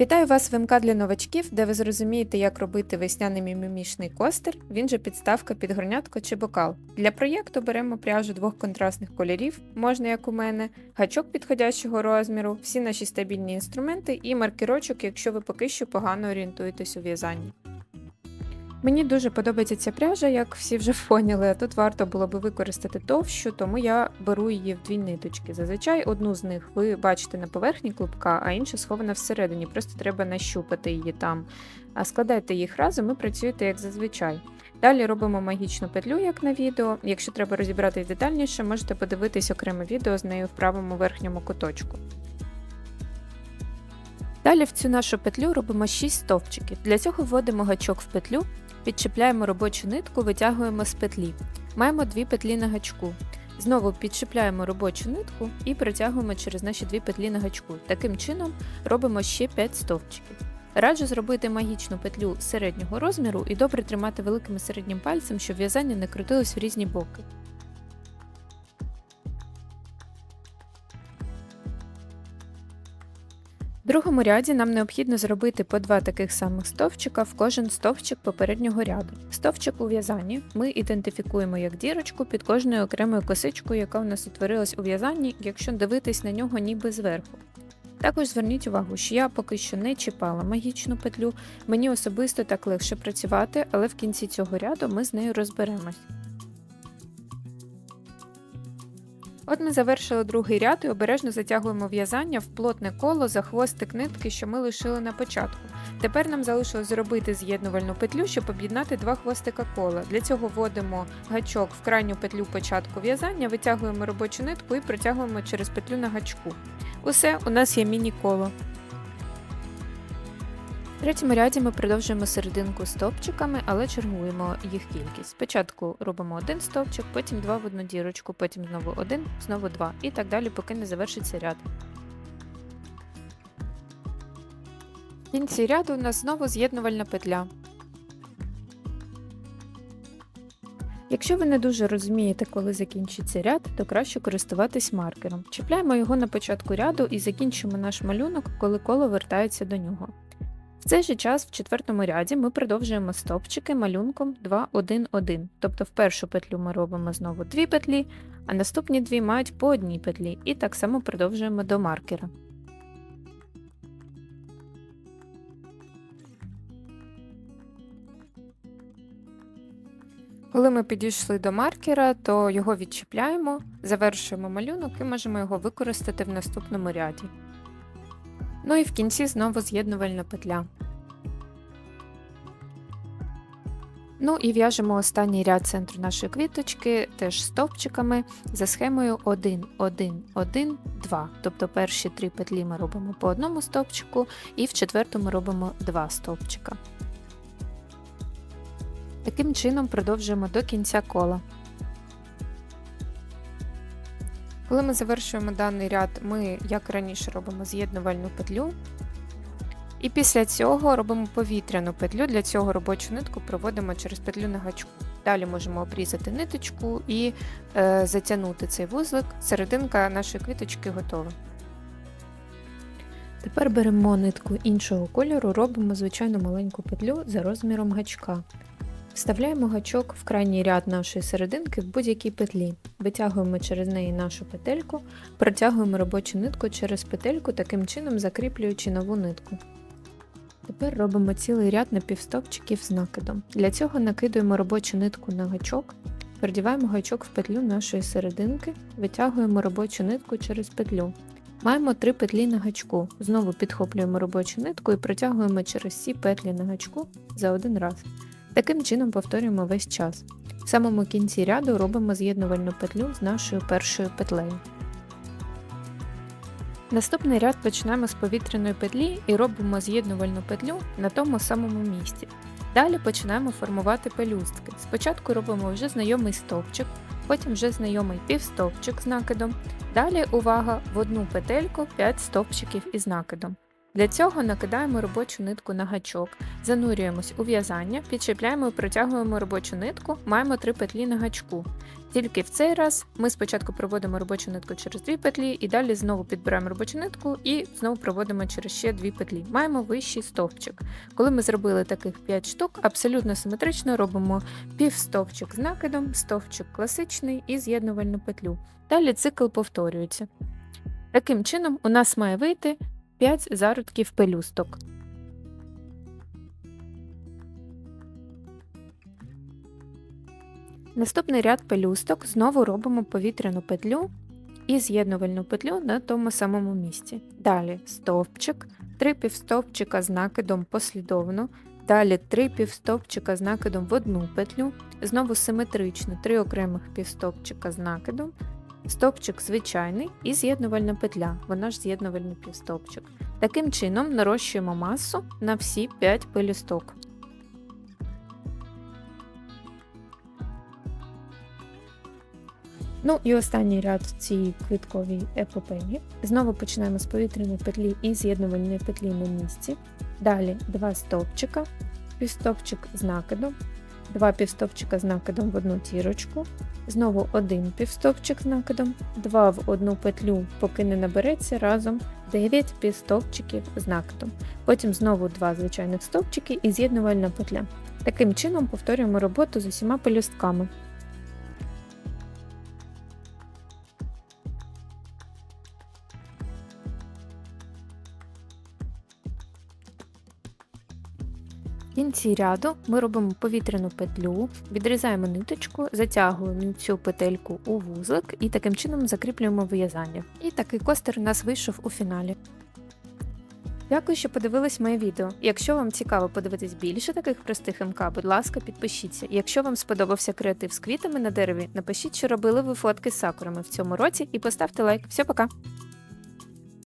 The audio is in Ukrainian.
Вітаю вас в МК для новачків, де ви зрозумієте, як робити весняний мімімішний костер, він же підставка під горнятко чи бокал. Для проєкту беремо пряжу двох контрастних кольорів, можна як у мене, гачок підходящого розміру, всі наші стабільні інструменти і маркірочок, якщо ви поки що погано орієнтуєтесь у в'язанні. Мені дуже подобається ця пряжа, як всі вже поняли. Тут варто було би використати товщу, тому я беру її в дві ниточки. Зазвичай одну з них ви бачите на поверхні клубка, а інша схована всередині. Просто треба нащупати її там. А складайте їх разом і працюєте як зазвичай. Далі робимо магічну петлю, як на відео. Якщо треба розібратись детальніше, можете подивитись окреме відео з нею в правому верхньому куточку. Далі в цю нашу петлю робимо 6 стовпчиків. Для цього вводимо гачок в петлю, підчіпляємо робочу нитку, витягуємо з петлі. Маємо дві петлі на гачку. Знову підчіпляємо робочу нитку і протягуємо через наші дві петлі на гачку. Таким чином робимо ще 5 стовпчиків. Раджу зробити магічну петлю середнього розміру і добре тримати великим середнім пальцем, щоб в'язання не крутилось в різні боки. Другому ряді нам необхідно зробити по два таких самих стовпчика в кожен стовпчик попереднього ряду. Стовпчик у в'язанні ми ідентифікуємо як дірочку під кожною окремою косичкою, яка у нас утворилась у в'язанні, якщо дивитись на нього ніби зверху. Також зверніть увагу, що я поки що не чіпала магічну петлю, мені особисто так легше працювати, але в кінці цього ряду ми з нею розберемось. От ми завершили другий ряд і обережно затягуємо в'язання в плотне коло за хвостик нитки, що ми лишили на початку. Тепер нам залишилось зробити з'єднувальну петлю, щоб об'єднати два хвостика кола. Для цього вводимо гачок в крайню петлю початку в'язання, витягуємо робочу нитку і протягуємо через петлю на гачку. Усе, у нас є міні-коло. В третьому ряді ми продовжуємо серединку стовпчиками, але чергуємо їх кількість. Спочатку робимо один стовпчик, потім два в одну дірочку, потім знову один, знову два і так далі, поки не завершиться ряд. В кінці ряду у нас знову з'єднувальна петля. Якщо ви не дуже розумієте, коли закінчиться ряд, то краще користуватись маркером. Чіпляємо його на початку ряду і закінчимо наш малюнок, коли коло вертається до нього. В цей же час в четвертому ряді ми продовжуємо стовпчики малюнком 2, 1, 1. Тобто в першу петлю ми робимо знову дві петлі, а наступні дві мають по одній петлі, і так само продовжуємо до маркера. Коли ми підійшли до маркера, то його відчіпляємо, завершуємо малюнок і можемо його використати в наступному ряді. Ну і в кінці знову з'єднувальна петля. Ну і в'яжемо останній ряд центру нашої квіточки теж стовпчиками за схемою 1, 1, 1, 2. Тобто перші три петлі ми робимо по одному стовпчику, і в четвертому робимо два стовпчика. Таким чином продовжуємо до кінця кола. Коли ми завершуємо даний ряд, ми, як раніше, робимо з'єднувальну петлю. І після цього робимо повітряну петлю, для цього робочу нитку проводимо через петлю на гачку. Далі можемо обрізати ниточку і е, затягнути цей вузлик. Серединка нашої квіточки готова. Тепер беремо нитку іншого кольору, робимо звичайну маленьку петлю за розміром гачка. Вставляємо гачок в крайній ряд нашої серединки в будь-якій петлі, витягуємо через неї нашу петельку, протягуємо робочу нитку через петельку, таким чином закріплюючи нову нитку. Тепер робимо цілий ряд напівстовпчиків з накидом. Для цього накидуємо робочу нитку на гачок, продіваємо гачок в петлю нашої серединки, витягуємо робочу нитку через петлю. Маємо три петлі на гачку. Знову підхоплюємо робочу нитку і протягуємо через всі петлі на гачку за один раз. Таким чином повторюємо весь час. В самому кінці ряду робимо з'єднувальну петлю з нашою першою петлею. Наступний ряд починаємо з повітряної петлі і робимо з'єднувальну петлю на тому самому місці. Далі починаємо формувати пелюстки. Спочатку робимо вже знайомий стовпчик, потім вже знайомий півстовпчик з накидом. Далі увага в одну петельку 5 стовпчиків із накидом. Для цього накидаємо робочу нитку на гачок, занурюємось у в'язання, підчіпляємо і протягуємо робочу нитку, маємо три петлі на гачку. Тільки в цей раз ми спочатку проводимо робочу нитку через дві петлі, і далі знову підбираємо робочу нитку і знову проводимо через ще дві петлі. Маємо вищий стовпчик. Коли ми зробили таких 5 штук, абсолютно симетрично робимо півстовпчик з накидом, стовпчик класичний і з'єднувальну петлю. Далі цикл повторюється. Таким чином, у нас має вийти 5 зародків пелюсток. Наступний ряд пелюсток знову робимо повітряну петлю і з'єднувальну петлю на тому самому місці. Далі стовпчик, 3 півстовпчика з накидом послідовно, далі 3 півстовпчика з накидом в одну петлю, знову симетрично 3 окремих півстовпчика з накидом, стовпчик звичайний і з'єднувальна петля, вона ж з'єднувальний півстовпчик. Таким чином нарощуємо масу на всі 5 пелюсток. Ну і останній ряд в цій квітковій епопеї. Знову починаємо з повітряної петлі і з'єднувальної петлі на місці. Далі два стовпчика, півстовпчик з накидом, два півстовпчика з накидом в одну тірочку, знову один півстовпчик з накидом, два в одну петлю, поки не набереться разом 9 півстовпчиків з накидом. Потім знову два звичайних стовпчики і з'єднувальна петля. Таким чином повторюємо роботу з усіма пелюстками. Кінці ряду ми робимо повітряну петлю, відрізаємо ниточку, затягуємо цю петельку у вузлик і таким чином закріплюємо в'язання. І такий костер у нас вийшов у фіналі. Дякую, що подивились моє відео. Якщо вам цікаво подивитись більше таких простих МК, будь ласка, підпишіться. Якщо вам сподобався креатив з квітами на дереві, напишіть, що робили ви фотки з сакурами в цьому році і поставте лайк. Все, пока!